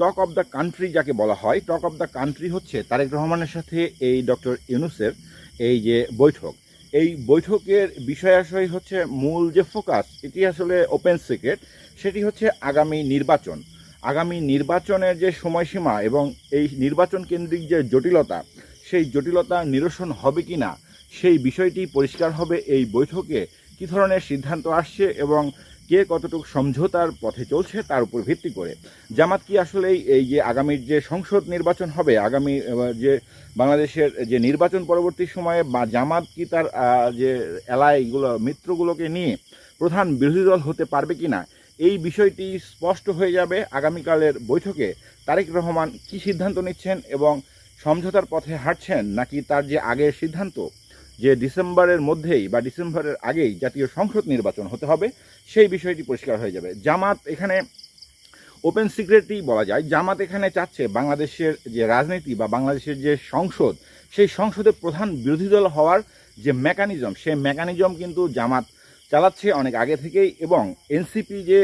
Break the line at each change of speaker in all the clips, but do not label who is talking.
Talk of the country যাকে বলা হয় টক অফ দ্য কান্ট্রি হচ্ছে তারেক রহমানের সাথে এই ডক্টর ইউনুসের এই যে বৈঠক। এই বৈঠকের বিষয় বিষয়াশয় হচ্ছে মূল যে ফোকাস, এটি আসলে ওপেন সিক্রেট সেটি হচ্ছে আগামী নির্বাচন। আগামী নির্বাচনের যে সময়সীমা এবং এই নির্বাচন কেন্দ্রিক যে জটিলতা, সেই জটিলতা নিরসন হবে কি না, সেই বিষয়টি পরিষ্কার হবে এই বৈঠকে। কী ধরনের সিদ্ধান্ত আসছে এবং কে কতটুকু সমঝোতার পথে চলছে তার উপর ভিত্তি করে। জামাত কি আসলে এই যে আগামীর যে সংসদ নির্বাচন হবে, আগামী যে বাংলাদেশের যে নির্বাচন পরবর্তী সময়ে বা জামাত কি তার যে এলাইগুলো মিত্রগুলোকে নিয়ে প্রধান বিরোধী দল হতে পারবে কি না এই বিষয়টি স্পষ্ট হয়ে যাবে আগামীকালের বৈঠকে। তারেক রহমান কি সিদ্ধান্ত নিচ্ছেন এবং সমঝোতার পথে হাঁটছেন নাকি তার যে আগের সিদ্ধান্ত যে ডিসেম্বরের মধ্যেই বা ডিসেম্বরের আগেই জাতীয় সংসদ নির্বাচন হতে হবে, সেই বিষয়টি পরিষ্কার হয়ে যাবে। জামাত এখানে ওপেন সিক্রেটই বলা যায়। জামাত এখানে চাচ্ছে বাংলাদেশের যে রাজনীতি বা বাংলাদেশের যে সংসদ, সেই সংসদে প্রধান বিরোধী দল হওয়ার যে মেকানিজম সেই মেকানিজম কিন্তু জামাত চালাচ্ছে অনেক আগে থেকেই এবং এনসিপি যে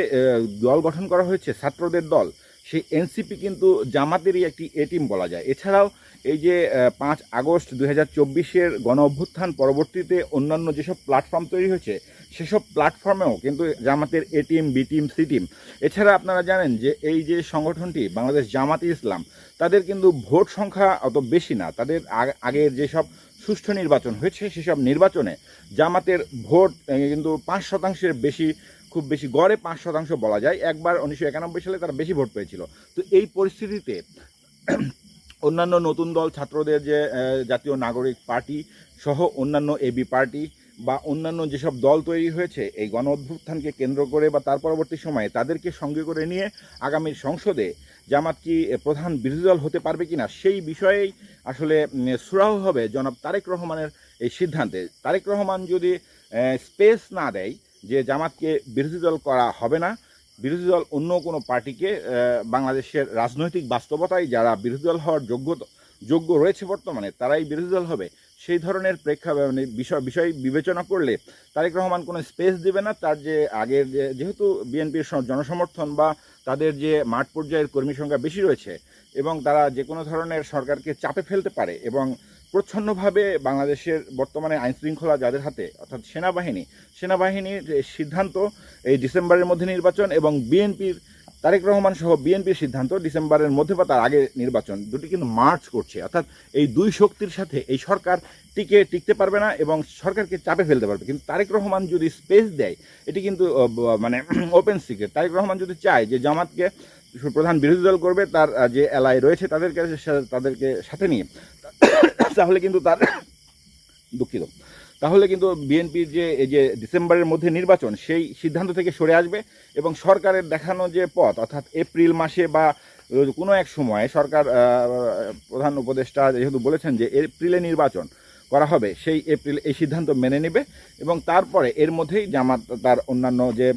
দল গঠন করা হয়েছে, ছাত্রদের দল সেই এনসিপি কিন্তু জামাতেরই একটি এ টিম বলা যায়। এছাড়াও এই যে পাঁচ আগস্ট দু হাজার চব্বিশের গণ অভ্যুত্থান পরবর্তীতে অন্যান্য যেসব প্ল্যাটফর্ম তৈরি হয়েছে, সেসব প্ল্যাটফর্মেও কিন্তু জামাতের A team, B team, C team. এছাড়া আপনারা জানেন যে, এই যে সংগঠনটি, বাংলাদেশ জামাতে ইসলাম, তাদের কিন্তু ভোট সংখ্যা অত বেশি না। তাদের আগ- আগের যেসব সুষ্ঠু নির্বাচন হয়েছে, সেসব নির্বাচনে জামাতের ভোট কিন্তু পাঁচ শতাংশের বেশি খুব বেশি গড়ে পাঁচ শতাংশ বলা যায়। একবার উনিশশো একানব্বই সালে তারা বেশি ভোট পেয়েছিল। তো এই পরিস্থিতিতে অন্যান্য নতুন দল, ছাত্রদের যে জাতীয় নাগরিক পার্টি সহ অন্যান্য এবি পার্টি বা অন্যান্য যেসব দল তৈরি হয়েছে, এই গণ অভ্যুত্থানকে কেন্দ্র করে বা তার পরবর্তী সময়ে তাদেরকে সঙ্গে করে নিয়ে আগামী সংসদে জামাত কি প্রধান বিরোধী দল হতে পারবে কিনা, সেই বিষয়েই আসলে সুরাহ হবে জনাব তারেক রহমানের এই সিদ্ধান্তে। তারেক রহমান যদি স্পেস না দেয় যে জামাতকে বিরোধী দল করা হবে না। বিরোধী দল অন্য কোনো পার্টিকে বাংলাদেশের রাজনৈতিক বাস্তবতায় যারা বিরোধী দল হওয়ার যোগ্য যোগ্য রয়েছে বর্তমানে, তারাই বিরোধী দল হবে। সেই ধরনের প্রেক্ষা মানে বিষয় বিষয় বিবেচনা করলে তারেক রহমান কোনো স্পেস দেবে না। তার যে আগের যেহেতু বিএনপির জনসমর্থন বা তাদের যে মাঠ পর্যায়ের কর্মী সংখ্যা বেশি রয়েছে এবং তারা যে কোনো ধরনের সরকারকে চাপে ফেলতে পারে এবং প্রচ্ছন্নভাবে বাংলাদেশের বর্তমানে আইন শৃঙ্খলা যাদের হাতে, অর্থাৎ সেনাবাহিনী, সেনাবাহিনীর সিদ্ধান্ত এই ডিসেম্বরের মধ্যে নির্বাচন এবং বিএনপির, তারেক রহমান সহ বিএনপির সিদ্ধান্ত ডিসেম্বরের মধ্যে বা তার আগে নির্বাচন, দুটি কিন্তু মার্চ করছে। অর্থাৎ এই দুই শক্তির সাথে এই সরকার টিকে, টিকতে পারবে না এবং সরকারকে চাপে ফেলতে পারবে। কিন্তু তারেক রহমান যদি স্পেস দেয়, এটি কিন্তু মানে ওপেন সিক্রেট তারেক রহমান যদি চায় যে জামাতকে প্রধান বিরোধী দল করবে, তার যে এলাই রয়েছে তাদেরকে তাদেরকে সাথে নিয়ে তাহলে কিন্তু তার দুঃখিত। তাহলে কিন্তু বিএনপির যে, এই যে ডিসেম্বরের মধ্যে নির্বাচন, সেই সিদ্ধান্ত থেকে সরে আসবে এবং সরকারের দেখানো যে পথ, অর্থাৎ এপ্রিল মাসে বা কোনো এক সময় সরকার প্রধান উপদেষ্টা যেহেতু বলেছেন যে এপ্রিলে নির্বাচন করা হবে, সেই এপ্রিল, এই সিদ্ধান্ত মেনে নেবে এবং তারপরে এর মধ্যেই জামাত তার অন্যান্য যে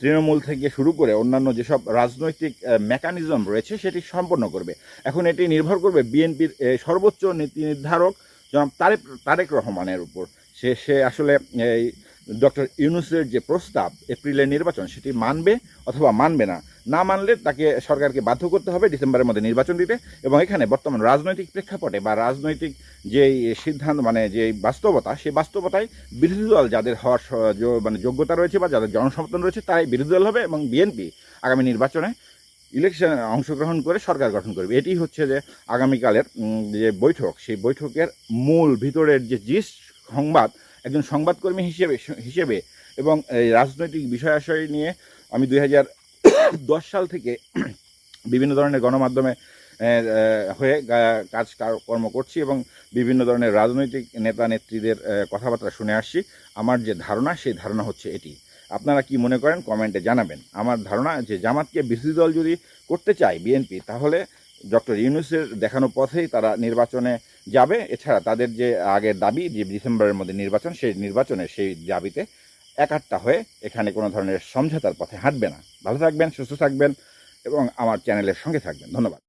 তৃণমূল থেকে শুরু করে অন্যান্য যেসব রাজনৈতিক মেকানিজম রয়েছে সেটি সম্পন্ন করবে। এখন এটি নির্ভর করবে বিএনপির সর্বোচ্চ নীতি নির্ধারক জনাব তারেক তারেক রহমানের উপর। সে সে আসলে, এই ডক্টর ইউনুসের যে প্রস্তাব এপ্রিলের নির্বাচন, সেটি মানবে অথবা মানবে না? না মানলে তাকে সরকারকে বাধ্য করতে হবে, ডিসেম্বরের মধ্যে নির্বাচন দিতে। এবং এখানে বর্তমান রাজনৈতিক প্রেক্ষাপটে বা রাজনৈতিক যে সিদ্ধান্ত মানে যে বাস্তবতা, সেই বাস্তবতায় বিরোধী দল যাদের হওয়ার মানে যোগ্যতা রয়েছে বা যাদের জনসমর্থন রয়েছে, তারাই বিরোধী দল হবে এবং বিএনপি আগামী নির্বাচনে ইলেকশনে অংশগ্রহণ করে সরকার গঠন করবে। এটি হচ্ছে যে আগামীকালের যে বৈঠক, সেই বৈঠকের মূল ভিতরের যে জিস সংবাদ একজন সংবাদকর্মী হিসেবে হিসেবে এবং এই রাজনৈতিক বিষয় আশয় নিয়ে আমি দুই দশ সাল থেকে বিভিন্ন ধরনের গণমাধ্যমে হয়ে কাজ কর্ম করছি এবং বিভিন্ন ধরনের রাজনৈতিক নেতা নেত্রীদের কথাবার্তা শুনে আসছি। আমার যে ধারণা, সেই ধারণা হচ্ছে এটি। আপনারা কি মনে করেন, কমেন্টে জানাবেন। আমার ধারণা যে জামাতকে বিরোধী দল যদি করতে চায় বিএনপি, তাহলে ডক্টর ইউনুসের দেখানো পথেই তারা নির্বাচনে যাবে। এছাড়া তাদের যে আগের দাবি যে ডিসেম্বরের মধ্যে নির্বাচন, সেই নির্বাচনে সেই দাবিতে একাট্টা হয়ে এখানে কোনো ধরনের সমঝোতার পথে হাঁটবে না। ভালো থাকবেন, সুস্থ থাকবেন এবং আমার চ্যানেলের সঙ্গে থাকবেন। ধন্যবাদ।